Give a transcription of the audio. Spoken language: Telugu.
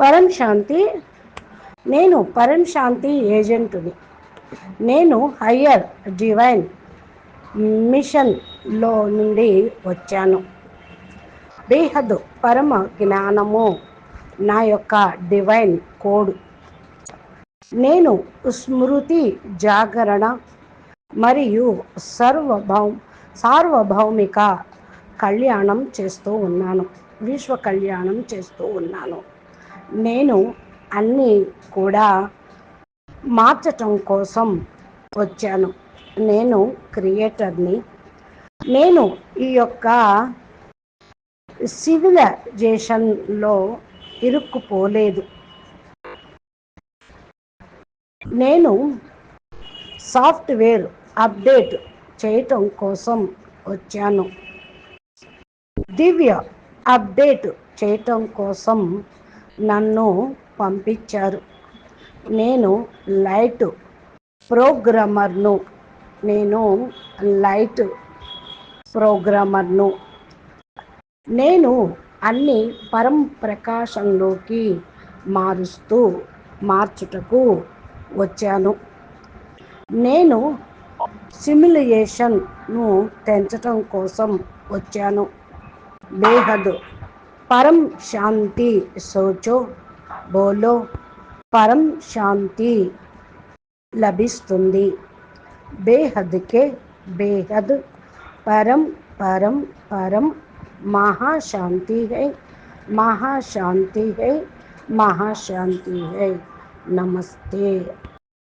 పరం శాంతి. నేను పరం శాంతి ఏజెంటుని. నేను హయ్యర్ డివైన్ మిషన్లో నుండి వచ్చాను. బేహద్ పరమ జ్ఞానము నా యొక్క డివైన్ కోడ్. నేను స్మృతి జాగరణ మరియు సర్వభౌ సార్వభౌమిక కళ్యాణం చేస్తూ ఉన్నాను. విశ్వ కళ్యాణం చేస్తూ ఉన్నాను. నేను అన్నీ కూడా మార్చటం కోసం వచ్చాను. నేను క్రియేటర్ని. నేను ఈ యొక్క సివిలైజేషన్లో ఇరుక్కుపోలేదు. నేను సాఫ్ట్వేర్ అప్డేట్ చేయటం కోసం వచ్చాను. దివ్య అప్డేట్ చేయటం కోసం నన్ను పంపించారు. నేను లైట్ ప్రోగ్రామర్ను. నేను లైట్ ప్రోగ్రామర్ను. నేను అన్ని పరం ప్రకాశంలోకి మారుస్తూ మార్చుటకు వచ్చాను. నేను సిమ్యులేషన్ను తెంచటం కోసం వచ్చాను. బేహద్ పరం శాంతి సోచో బోలో పరం శాంతి లభిస్తుంది బేహద్కే బేహద్ పరం పరం పరం महाशांति है महाशांति है महाशांति है नमस्ते